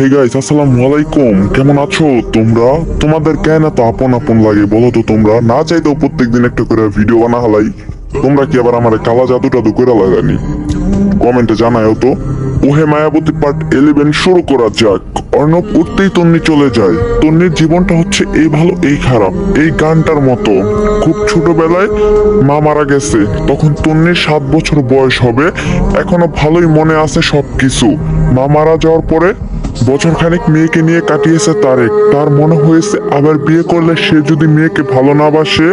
Hey guys আসসালামু আলাইকুম কেমন আছো তোমরা? তোমাদের কেন এত আপন আপন লাগে বলো তো তোমরা? না চাইতেও প্রত্যেকদিন একটা করে ভিডিও বানা হালাই। তোমরা কি আবার আমার কালা জাদু টাদু করে লাগানি? কমেন্টে জানায়ও তো। ওহে মায়াবতী পার্ট ইলেভেন শুরু করা যাক। অর্ণব উঠতেই তন্নি চলে যায়। তন্নির জীবনটা হচ্ছে এই ভালো, এই খারাপ, এই গানটার মতো। খুব ছোটবেলায় মা মারা গেছে। তখন তন্নির সাত বছর বয়স হবে। এখনও ভালোই মনে আছে সবকিছু। মা মারা যাওয়ার পরে বছর খানিক মেয়েকে নিয়ে কাটিয়েছে তারেক। তার মনে হয়েছে আবার বিয়ে করলে সে যদি মেয়েকে ভালো না বাসে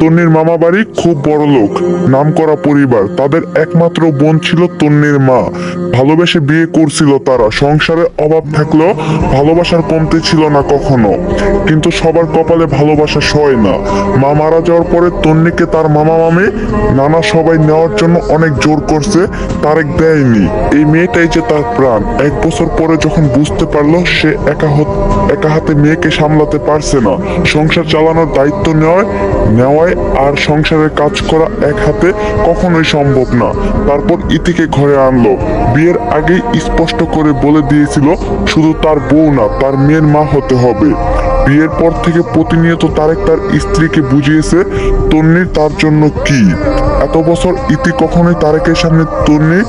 তন্নির মামা বাড়ি খুব বড় লোক, নামকরা পরিবার। তাদের একমাত্র বোন ছিল তন্নির মা। ভালোবেসে বিয়ে করছিল তারা। সংসারে অভাব থাকলেও ভালোবাসার কমতি ছিল না কখনো। কিন্তু সবার কপালে ভালোবাসা সয় না। মা মারা যাওয়ার পরে তন্নিকে তার মামা মামি, নানা সবাই নেওয়ার জন্য অনেক জোর করছে, তারেক দেয়নি। এই মেয়েটাই যে তার প্রাণ। এক বছর পরে যখন বুঝতে পারল, সে একা একা হাতে মেয়েকে সামলাতে পারছে না। সংসার চালানোর দায়িত্ব নেওয়ায় নেওয়ায় আর সংসারের কাজ করা এক হাতে কখনোই সম্ভব না। তারপর ইতিকে ঘরে আনলো। বিয়ের আগেই স্পষ্ট করে বলে দিয়েছিল, শুধু তার বউ না, তার মেয়ের মা হতে হবে। বিয়ের পর থেকে প্রতিনিয়ত তারেক তার স্ত্রীকে বুঝিয়েছে তন্নির তার জন্য কি? এত বছর ইতি কখনোই তারেকের সামনে তন্নি,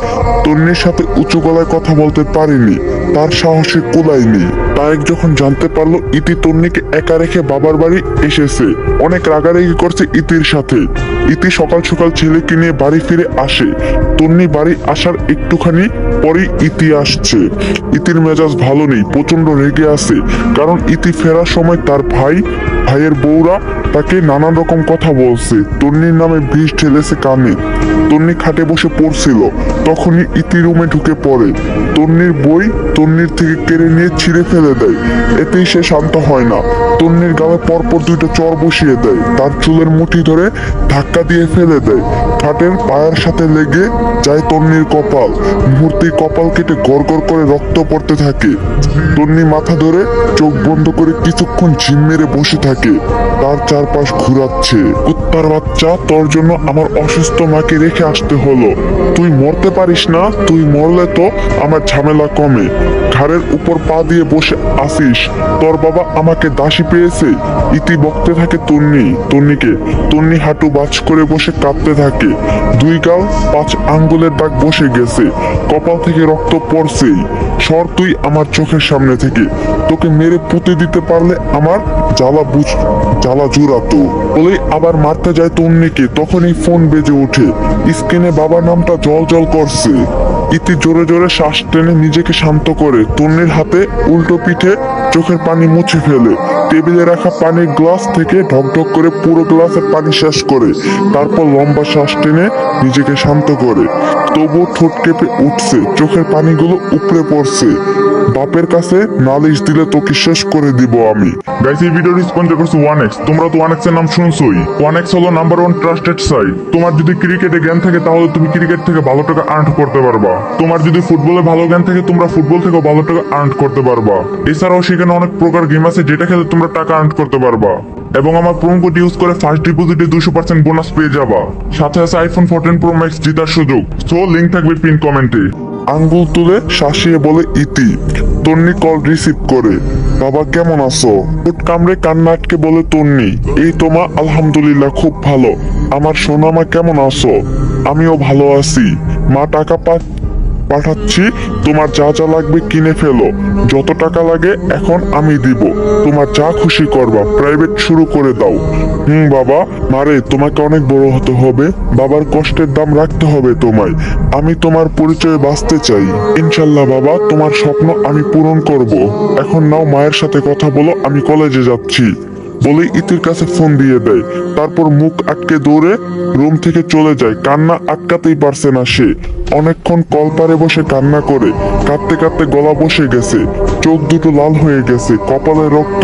তন্নির সাথে উঁচু গলায় কথা বলতে পারেনি। তার সাহসে কুলায়নি। তারেক যখন জানতে পারল, ইতি তন্নিকে একা রেখে বাবার বাড়ি এসেছে। অনেক রাগারাগি করছে ইতির সাথে। ইতি সকাল সকাল ছেলেকে নিয়ে বাড়ি ফিরে আসে। তন্নি বাড়ি আসার একটুখানি পরেই ইতি আসছে। ইতির মেজাজ ভালো নেই প্রচণ্ড রেগে আছে। কারণ ইতি ফেরার সময় তার ভাই ভাইয়ের বউরা তাকে নানান রকম কথা বলছে। তন্নির নামে বিষ ঢেলেছে কানে। তন্নি খাটে বসে পড়ছিল। তখনই ইতি রুমে ঢুকে পড়ে। তন্নির বই তন্নির থেকে কেড়ে নিয়ে ছিঁড়ে ফেলে দেয়। এতেই সে শান্ত হয় না। তন্নির গালে পরপর দুইটা চর বসিয়ে দেয়। তার চুলের মুঠি ধরে ধাক্কা দিয়ে ফেলে দেয়। খাটের পায়ের সাথে লেগে যায় তন্নির কপাল। মুহূর্তেই কপাল কেটে গড় করে রক্ত পড়তে থাকে। তন্নি মাথা ধরে চোখ বন্ধ করে কিছুক্ষণ ঝিম মেরে বসে থাকে। তার চারপাশ ঘুরাচ্ছে। কুত্তার বাচ্চা, তোর জন্য আমার অসুস্থ মাকে রেখে আসতে হলো। তুই মরতে পারিস না, তুই মরলে তো আমার ঝামেলা কমে। ঘাড়ের উপর পা দিয়ে বসে আসিস। তোর বাবা আমাকে দাসী পেয়েছে। ইতি বকতে থাকে তন্নি। তন্নিকে, তন্নি হাঁটু বাজ করে বসে কাঁদতে থাকে। দুই গাল, পাঁচ আঙ্গুলের দাগ বসে গেছে। কপাল থেকে রক্ত পড়ছেই সর তুই আমার চোখের সামনে থেকে। তোকে মেরে পুঁতে দিতে পারলে আমার জ্বালা জ্বালা জুড়াতো বলেই আবার মারতে যায় তন্নিকে, তখনই ফোন বেজে ওঠে। স্ক্রিনে বাবার নামটা জল জল করছে। ইতি জোরে জোরে শ্বাস টেনে নিজেকে শান্ত করে। তন্নির হাতে উল্টো পিঠে চোখের পানি মুছে ফেলে। টেবিলে রাখা পানির গ্লাস থেকে ঢকঢক করে পুরো গ্লাসের পানি শেষ করে, তারপর লম্বা শ্বাস টেনে নিজেকে শান্ত করে। তবু ঠোঁট কেঁপে উঠছে, চোখের পানিগুলো উপড়ে পড়ছে। বাপের কাছে নালিশ দিলে তোকে শেষ করে দিব আমি। গাইস এই ভিডিওটি স্পন্সর করছে তোমরা তো ওয়ানের নাম শুনছোই। হলো নাম্বার ওয়ান ট্রাস্টেড সাইট তোমার যদি ক্রিকেটে জ্ঞান থাকে, তাহলে তুমি ক্রিকেট থেকে ভালো টাকা আর্ন করতে পারবা। তোমার যদি ফুটবলে ভালো জ্ঞান থাকে, তোমরা ফুটবল থেকে ভালো টাকা আর্ন করতে পারবা। এছাড়াও সেখানে অনেক প্রকার গেম আছে যেটা খেলে তোমরা টাকা আর্ন করতে পারবা। এবং আমার প্রোমো কোড ইউজ করে ফার্স্ট ডিপোজিটে দুশো পার্সেন্ট বোনাস পেয়ে যাবা। সাথে আছে আইফোন ফোরটিন প্রো ম্যাক্স জেতার সুযোগ। সো লিঙ্ক থাকবে পিন কমেন্টে আঙ্গুল তুলে শাসিয়ে বলে ইতি। তন্নি কল রিসিভ করে। বাবা, কেমন আছো? ঠোঁট কামড়ে কান্না আটকে বলে তন্নি, এই তোমা আলহামদুলিল্লাহ, খুব ভালো। আমার সোনা মা কেমন আছো? আমিও ভালো আছি। মা, টাকা পা পাঠাচ্ছি, তোমার যা যা লাগবে কিনে ফেলো। যত টাকা লাগে এখন আমি দিব। তোমার যা খুশি করবা প্রাইভেট শুরু করে দাও। হুম, বাবা। মারে তোমাকে অনেক বড় হতে হবে। বাবার কষ্টের দাম রাখতে হবে তোমায়। আমি তোমার পরিচয়ে বাঁচতে চাই। ইনশাল্লাহ, বাবা, তোমার স্বপ্ন আমি পূরণ করব। এখন নাও মায়ের সাথে কথা বলো, আমি কলেজে যাচ্ছি। বলে ইতির কাছে ফোন দিয়ে দেয়। তারপর মুখ আটকে দৌড়ে রুম থেকে চলে যায়। কান্না আটকাতেই পারছে না সে। অনেকক্ষণ কলপারে বসে কান্না করে। কাঁদতে কাঁদতে গলা বসে গেছে। চোখ দুটো লাল হয়ে গেছে। কপালে রক্ত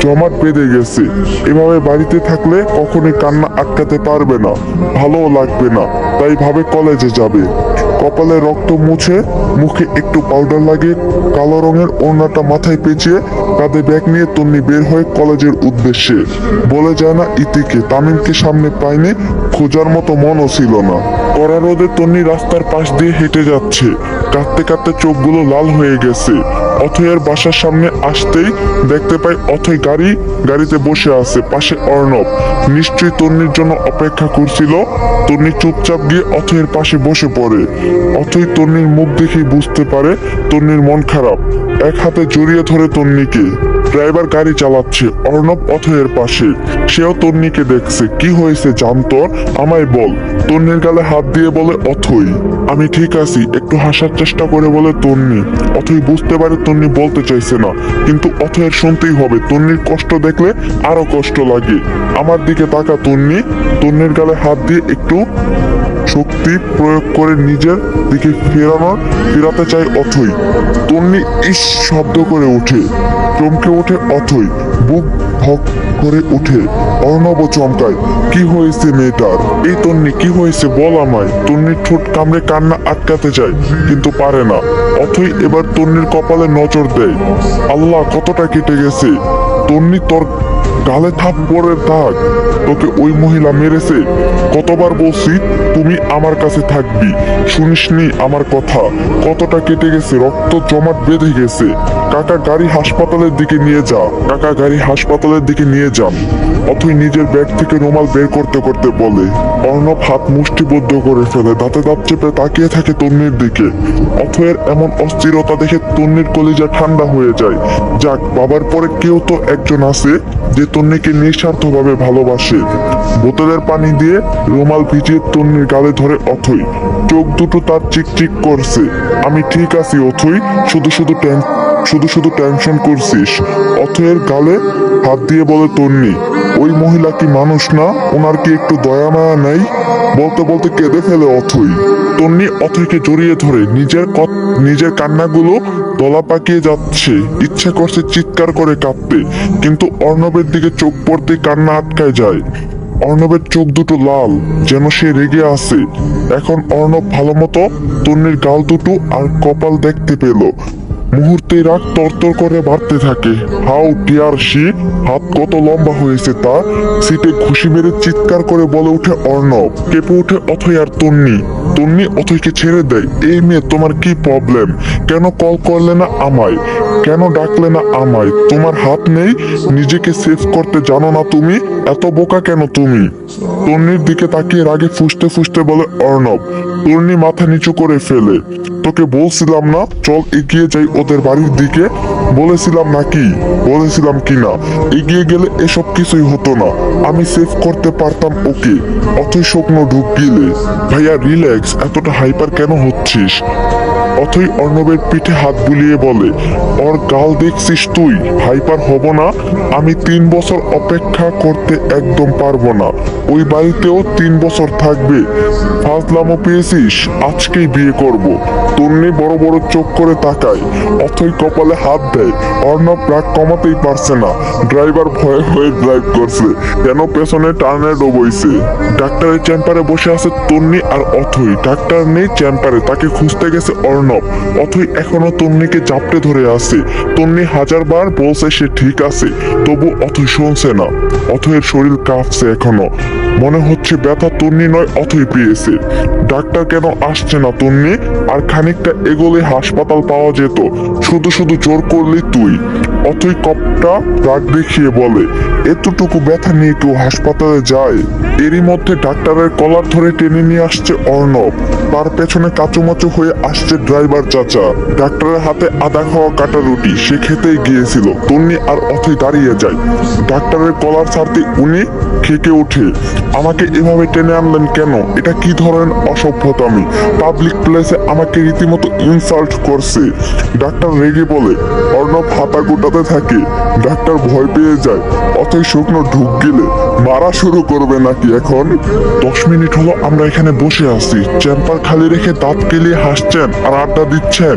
জমাট বেঁধে গেছে। এভাবে বাড়িতে থাকলে কখনোই কান্না আটকাতে পারবে না। ভালোও লাগবে না। তাই ভাবে কলেজে যাবে। কপালে রক্ত মুছে, মুখে একটু পাউডার লাগিয়ে কালো রঙের ওড়নাটা মাথায় পেঁচিয়ে কাঁধে ব্যাগ নিয়ে তন্নি বের হয় কলেজের উদ্দেশ্যে। বলে যায় না ইতিকে, তামিমকে সামনে পায়নি, খোঁজার মতো মনও ছিল না। কড়া রোদে তন্নি রাস্তার পাশ দিয়ে হেঁটে যাচ্ছে। কাঁদতে কাঁদতে চোখগুলো লাল হয়ে গেছে। অথয়ের বাসার সামনে আসতেই দেখতে পাই অথয় গাড়ি, গাড়িতে বসে আছে পাশে অর্ণব। নিশ্চয়ই তন্নির জন্য অপেক্ষা করছিল। তন্নি চুপচাপ গিয়ে অথয়ের পাশে বসে পড়ে। অথয় তন্নির মুখ দেখেই বুঝতে পারে তন্নির মন খারাপ। এক হাতে জড়িয়ে ধরে তন্নিকে। ড্রাইভার গাড়ি চালাচ্ছে, অর্ণব অথয়ের পাশে। সেও তন্নিকে দেখছে। কি হয়েছে জানতো আমায় বল। তন্নির গালে হাত দিয়ে বলে, অথই, আমি ঠিক আছি। একটু হাসার চেষ্টা করে বলে তন্নি। অথই বুঝতে পারে তন্নি বলতে চাইছে না, কিন্তু অথয়ের শুনতেই হবে। তন্নির কষ্ট দেখলে আরও কষ্ট লাগে। আমার দিকে তাকা তন্নি। তন্নির গালে হাত দিয়ে একটু শক্তি প্রয়োগ করে নিজের দিকে ফেরানোর, ফেরাতে চাই অথই। তন্নি, ইস! শব্দ করে ওঠে, চমকে ওঠে অথই, বুক ভক করে ওঠে। অর্ণব চমকায়, কি হয়েছে মেয়েটার? এই তন্নি, কি হয়েছে বল আমায়? তন্নির ঠোঁট কামড়ে কান্না আটকাতে চায় কিন্তু পারে না। অথই এবার তন্নির কপালে নজর দেয়, আল্লাহ, কতটা কেটে গেছে? তন্নি তোর গালে থাপ্পড়ের দাগ তোকে ওই মহিলা মেরেছে। কতবার বলছি, তুমি আমার কাছে থাকবি, শুনিসনি আমার কথা। কতটা কেটে গেছে, রক্ত জমাট বেঁধে গেছে। কাকা গাড়ি হাসপাতালের দিকে নিয়ে যা, কাকা গাড়ি হাসপাতালের দিকে নিয়ে যান। অথই নিজের ব্যাগ থেকে রুমাল বের করতে করতে বলে, অর্ণব হাত মুষ্টিবদ্ধ করে ফেলে, দাঁতে দাঁত চেপে তাকিয়ে থাকে তন্নির দিকে। অথয়ের এমন অস্থিরতা দেখে তন্নির কলিজা ঠান্ডা হয়ে যায়। যাক, বাবার পরে কেউ তো একজন আছে যে তন্নিকে নিঃস্বার্থভাবে ভালোবাসে। বোতলের পানি দিয়ে রুমাল ভিজিয়ে তন্নির গালে ধরে, অথই, চোখ দুটো তার চিকচিক করছে। আমি ঠিক আছি, অথই, শুধু শুধু শুধু শুধু টেনশন করছিস। অথয়ের গালে হাত দিয়ে বলে তন্নি, ওই মহিলা কি মানুষ না? ওনার কি একটু দয়া মায়া নেই? বলতে বলতে কেঁদে ফেলে, অথই। তন্নি অথৈকে জড়িয়ে ধরে নিজের নিজের কান্নাগুলো দলা পাকিয়ে যাচ্ছে। ইচ্ছে করছে চিৎকার করে কাঁপতে, কিন্তু অর্ণবের দিকে চোখ পড়তে কান্না আটকায় যায়। অর্ণবের চোখ দুটো লাল, যেন সে রেগে আছে। এখন অর্ণব ভালো মতো তন্নির গাল দুটো আর কপাল দেখতে পেল। মুহূর্তে রাগ তরতর করে বাড়তে থাকে। হাউ টিয়ার শি হাত কত লম্বা হয়েছে তা সিটে খুশি মেরে চিৎকার করে বলে উঠে অর্ণব। কেঁপে উঠে অথই আর তন্নি। তন্নি অথইকে ছেড়ে দেয়, এই মেয়ে, তোমার কি প্রবলেম কেন কল করলে না আমায়? কেন ডাকলে না আমায়? তোমার হাত নেই? নিজেকে সেভ করতে জানো না তুমি? এত বোকা কেন তুমি? তন্নির দিকে তাকিয়ে রাগে ফুসতে ফুসতে বলে, অর্ণব তন্নি মাথা নিচু করে ফেলে। তোকে বলছিলাম না, চল এগিয়ে যাই ওদের বাড়ির দিকে? বলেছিলাম নাকি বলেছিলাম কি না? এগিয়ে গেলে এসব কিছুই হতো না। আমি সেভ করতে পারতাম ওকে। অথই স্বপ্ন ঢুক গিলে। ভাইয়া, রিল্যাক্স। এতটা হাইপার কেন হচ্ছিস? অথই অর্ণবের পিঠে হাত বুলিয়ে বলে, ওর গাল দেখছিস তুই? হাইপার হব না। আমি তিন বছর অপেক্ষা করতে একদম পারব না। ওই বাড়িতেও তিন বছর থাকবে। ফাজলামো পেয়েছিস, আজকেই বিয়ে করব। তন্নি বড় বড় চোখ করে তাকায়। অথই কপালে হাত দেয়। অর্ণব রাগ কমাতেই পারছে না। ড্রাইভার ভয়ে হয়ে ড্রাইভ করছে। কেন পেছনে টার্নেডো বইছে? ডাক্তারের চেম্বারে বসে আছে তন্নি আর অথই। ডাক্তার নেই চেম্বারে, তাকে খুঁজতে গেছে অর্ণব। অথই এখনও তন্নিকে চাপটে ধরে আছে। তন্নি হাজারবার বলছে সে ঠিক আছে, তবু অথই শুনছে না। অথয়ের শরীর কাঁপছে এখনও। মনে হচ্ছে ব্যথা তন্নি নয়, অথই পেয়েছে। ডাক্তার কেন আসছে না তন্নি? আর খানিকটা এগোলে হাসপাতাল পাওয়া যেত। শুধু শুধু জোর করলি তুই। অথই কপটা রাগ দেখিয়ে বলে, এতটুকু ব্যথা নিয়ে কেউ হাসপাতালে যায়? এরই মধ্যে ডাক্তারের কলার ধরে টেনে নিয়ে আসছে অর্ণব। তার পেছনে কাচুমাচু হয়ে আসছে ড্রাইভার চাচা। ডাক্তারের হাতে আদা খাওয়া কাটা রুটি, সে খেতেই গিয়েছিল। তন্নি আর অথই দাঁড়িয়ে যায়। ডাক্তারের কলার ছাড়তে উনি খেকে ওঠে। আমাকে এভাবে টেনে আনলেন কেন? এটা কি ধরনের অসভ্যতামি? পাবলিক প্লেসে আমাকে রীতিমতো ইনসাল্ট করছে। ডাক্তার রেগে বলে, অর্ণব হাতা গোটাতে থাকে। ডাক্তার ভয় পেয়ে যায়। অথই শুকনো ঢুক গেলে মারা শুরু করবে নাকি এখন? দশ মিনিট হলো আমরা এখানে বসে আছি। চেম্বার খালি রেখে দাঁত কেলিয়ে হাসছেন আর আড্ডা দিচ্ছেন।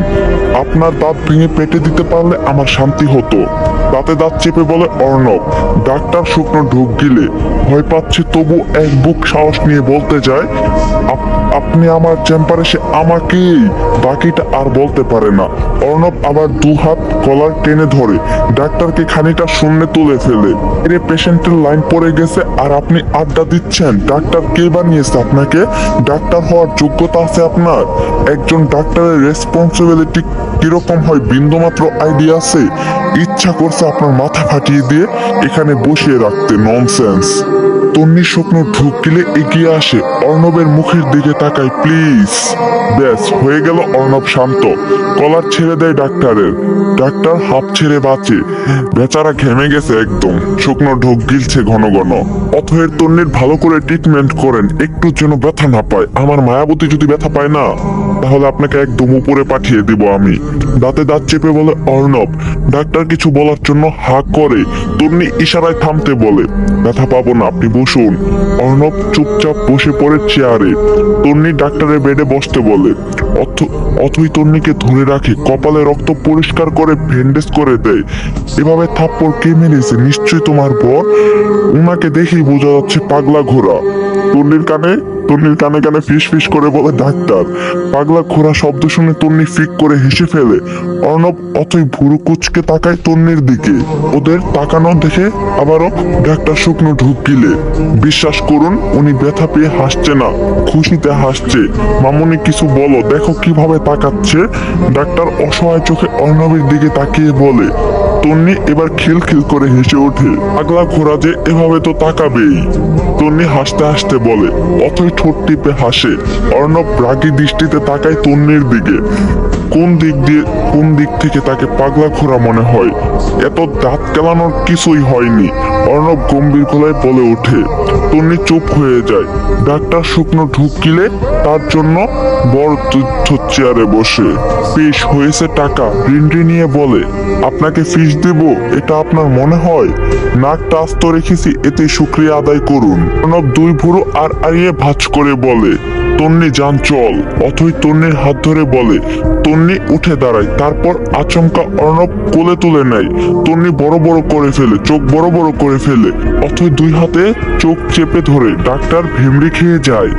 আপনার দাঁত ভেঙে পেটে দিতে পারলে আমার শান্তি হতো। দাঁতে দাঁত চেপে বলে, অর্ণব, ডাক্তার শুকনো ঢুক গিলে। ভয় পাচ্ছে তবু এক বুক সাহস নিয়ে বলতে যায়, "আপ- আপনি আমার চেম্বারে এসে আমাকেই বাকিটা আর বলতে পারে না। অর্ণব আবার দু হাত কলার টেনে ধরে ডাক্তারকে খানিকটা শূন্য তুলে ফেলে। এর পেশেন্টের লাইন পড়ে গেছে আর আপনি আড্ডা দিচ্ছেন। ডাক্তার কে বানিয়েছে আপনাকে? ডাক্তার হওয়ার যোগ্যতা আছে আপনার? একজন ডাক্তারের রেসপন্সিবিলিটি কীরকম হয় বিন্দুমাত্র আইডিয়া আছে? ইচ্ছা করছে আপনার মাথা ফাটিয়ে দিয়ে এখানে বসিয়ে রাখতে ননসেন্স তন্নি শুকনো ঢুকিলে এগিয়ে আসে। অর্ণবের মুখের দিকে তাকায়, প্লিজ। ব্যাস, হয়ে গেল অর্ণব শান্ত। কলার ছেড়ে দেয় ডাক্তারের। ডাক্তার হাফ ছেড়ে বাঁচে। বেচারা ঘেমে গেছে একদম। শুকনো ঢোক গিলছে ঘন ঘন। অথয়ের তন্নির ভালো করে ট্রিটমেন্ট করেন। একটু যেন ব্যথা না পায়। আমার মায়াবতী যদি ব্যথা পায় না, তাহলে আপনাকে একদম উপরে পাঠিয়ে দিব আমি। দাঁতে দাঁত চেপে বলে, অর্ণব, ডাক্তার কিছু বলার জন্য হা করে তন্নি ইশারায় থামতে বলে। ব্যথা পাবো না, আপনি বসুন। অর্ণব চুপচাপ বসে পড়ে চেয়ারে। তন্নি ডাক্তারের বেডে বসতে বলে, অথ- অথই তন্নিকে ধরে রাখে, কপালে রক্ত পরিষ্কার করে ব্যান্ডেজ করে দেয়। এভাবে থাপ্পড় কে মেরেছে, নিশ্চয়ই তোমার পর উনাকে দেখেই বোঝা যাচ্ছে পাগলা ঘোড়া। তন্নির কানে তন্নির কানে কানে ফিস ফিস করে বলে, ডাক্তার, পাগলা ঘোড়া শব্দ শুনে তন্নি ফিক করে হেসে ফেলে। অর্ণব অতই ভুরু কুচকে তাকায় তন্নির দিকে। ওদের তাকানো দেখে আবারও ডাক্তার শুকনো ঢুক গিলে। বিশ্বাস করুন, উনি ব্যথা পেয়ে হাসছে না, খুশিতে হাসছে। মামুনি কিছু বলো, দেখো কীভাবে তাকাচ্ছে? ডাক্তার অসহায় চোখে অর্ণবের দিকে তাকিয়ে বলে তন্নি এবার খিলখিল করে হেসে ওঠে। পাগলা ঘোড়া যে এভাবে তো তাকাবেই। তন্নি হাসতে হাসতে বলে, অথই ঠোঁট টিপে হাসে। অর্ণব রাগী দৃষ্টিতে তাকায় তন্নির দিকে। কোন দিক দিয়ে, কোন দিক থেকে তাকে পাগলা ঘোড়া মনে হয়? এত দাঁত কেলানোর কিছুই হয়নি। অর্ণব গম্ভীর গলায় বলে ওঠে তন্নি চুপ হয়ে যায়। ডাক্তার শুকনো ঢুকিলে তার জন্য বড় তুচ্ছ চেয়ারে বসে। পেশ হয়েছে টাকা। নিয়ে বলে, আপনাকে ফিস দেব, এটা আপনার মনে হয়? নাকটা আস্ত রেখেছি, এতে শুক্রিয়া আদায় করুন। অর্ণব দুই ভুরু আর আড়িয়ে করে বলে, তন্নি, যান, চল। অথই তন্নির হাত ধরে বলে, তন্নি, উঠে দাঁড়ায় তারপর আচমকা অর্ণব কোলে তুলে নেয়। তন্নি বড় বড় করে ফেলে, চোখ বড় বড় করে ফেলে। অথই দুই হাতে চোখ চেপে ধরে, ডাক্তার ভেমড়ি খেয়ে যায়।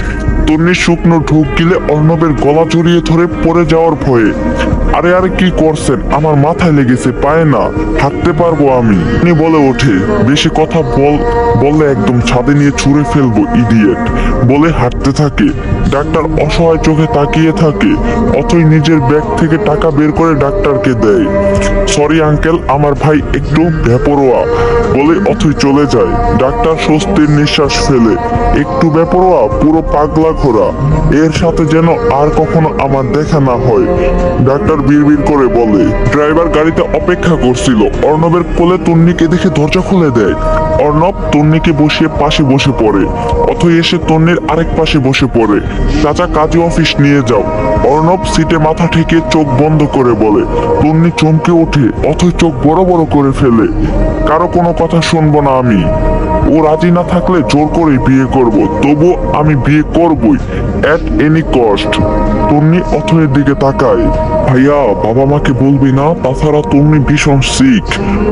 তন্নি শুকনো ঢুক গিলে অর্ণবের গলা জড়িয়ে ধরে পড়ে যাওয়ার ভয়ে। আরে আরে, কি করছেন? আমার মাথায় লেগেছে, পায় না। হাঁটতে পারব আমি। উনি বলে ওঠে, বেশি কথা বল, বললে একদম ছাদে নিয়ে ছুঁড়ে ফেলব ইডিয়েট বলে হাঁটতে থাকে। ডাক্তার অসহায় চোখে তাকিয়ে থাকে। অথই নিজের ব্যাগ থেকে টাকা বের করে ডাক্তারকে দেয়। সরি, আঙ্কেল, আমার ভাই একটু বেপরোয়া। বলে অথই চলে যায়। ডাক্তার স্বস্তির নিঃশ্বাস ফেলে। একটু বেপরোয়া, পুরো পাগলা ঘোরা এর সাথে যেন আর কখনো আমার দেখা না হয়। ডাক্তার বিড়বিড় করে বলে। ড্রাইভার গাড়িতে অপেক্ষা করছিল। অর্ণবের কোলে তন্নিকে দেখে দরজা খুলে দেয়। অর্ণব তন্নিকে বসিয়ে পাশে বসে পড়ে। অথই এসে তন্নির আরেক পাশে বসে পড়ে। চাচা, কাজী অফিস নিয়ে যাও। অর্ণব সিটে মাথা ঠেকে চোখ বন্ধ করে বলে তন্নি চমকে ওঠে অথই চোখ বড় বড় করে ফেলে। কারও কোনো কথা শুনব না আমি। ও রাজি না থাকলে জোর করে বিয়ে করব তবু আমি বিয়ে করবই অ্যাট এনি কস্ট তন্নি অথয়ের দিকে তাকায়, ভাইয়া, বাবা মাকে বলবি না? তাছাড়া তন্নি ভীষণ সিক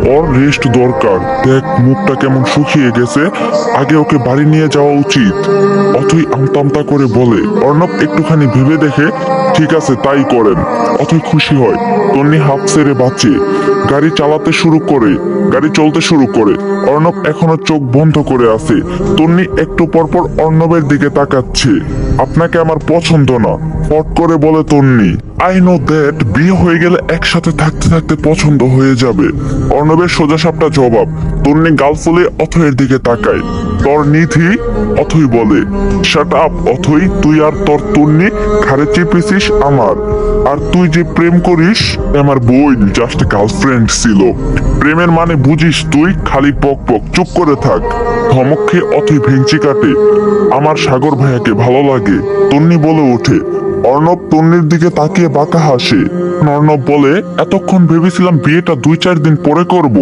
ওর রেস্ট দরকার। দেখ, মুখটা কেমন শুকিয়ে গেছে, আগে ওকে বাড়ি নিয়ে যাওয়া উচিত। অথই আমতামতা করে বলে, অর্ণব, একটুখানি ভেবে দেখে ঠিক আছে, তাই করেন। অথই খুশি হয়। তন্নি হাফ ছেড়ে বাঁচে। গাড়ি চালাতে শুরু করে। গাড়ি চলতে শুরু করে। অর্ণব এখনও চোখ বন্ধ করে আছে। তন্নি একটু পরপর অর্ণবের দিকে তাকাচ্ছে। আপনাকে আমার পছন্দ না, ফট করে বলে তন্নি। আই নো দ্যাট বিয়ে হয়ে গেলে একসাথে থাকতে থাকতে পছন্দ হয়ে যাবে। অর্ণবের সোজা সাপটা জবাব। তন্নি গাল ফুলে অথয়ের দিকে তাকায়। তোর নিধি, অথই বলে শাট আপ অথই তুই আর তোর তন্নি ঘাড়ে চেপেছিস আমার। আর তুই যে প্রেম করিস আমার বই জাস্ট গার্লফ্রেন্ড ছিল। প্রেমের মানে বুঝিস তুই, খালি পক পক, চুপ করে থাক। ধমক খেয়ে অথই ভেঙচি কাটে। আমার সাগর ভাইয়াকে ভালো লাগে, তন্নি বলে ওঠে। অর্ণব তন্নির দিকে তাকিয়ে বাঁকা হাসে। অর্ণব বলে, এতক্ষণ ভেবেছিলাম বিয়েটা দুই চার দিন পরে করব।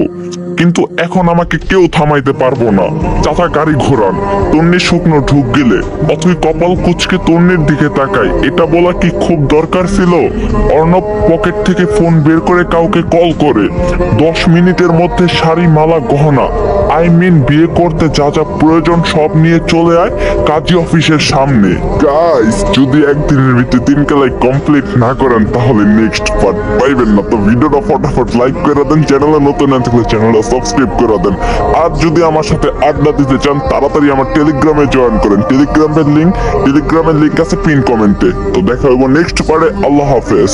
কিন্তু এখন আমাকে কেউ থামাইতে পারব না। চাচা গাড়ি ঘোরান। তন্নি শুকনো ঢুক গেলে। অথই কপাল কুচকে তন্নির দিকে তাকায় এটা বলা কি খুব দরকার ছিল? অর্ণব পকেট থেকে ফোন বের করে কাউকে কল করে। দশ মিনিটের মধ্যে শাড়ি, মালা, গহনা, আই মিন বিয়ে করতে যা যা প্রয়োজন সব নিয়ে চলে আয় কাজী অফিসের সামনে। গাইস যদি একদিনের ভিতরে তিন কেলাই কমপ্লিট না করেন, তাহলে নেক্সট পার্ট পাইবেন না। তো ভিডিওটা ফটাফট লাইক করে দেন চ্যানেলে নতুন না থাকলে চ্যানেলটা সাবস্ক্রাইব করে দেন। আর যদি আমার সাথে আড্ডা দিতে চান, তাড়াতাড়ি আমার টেলিগ্রামে জয়েন করেন। টেলিগ্রামের লিঙ্ক টেলিগ্রামের লিঙ্ক আছে পিন কমেন্টে তো দেখা হইব নেক্সট পারে আল্লাহ হাফেজ।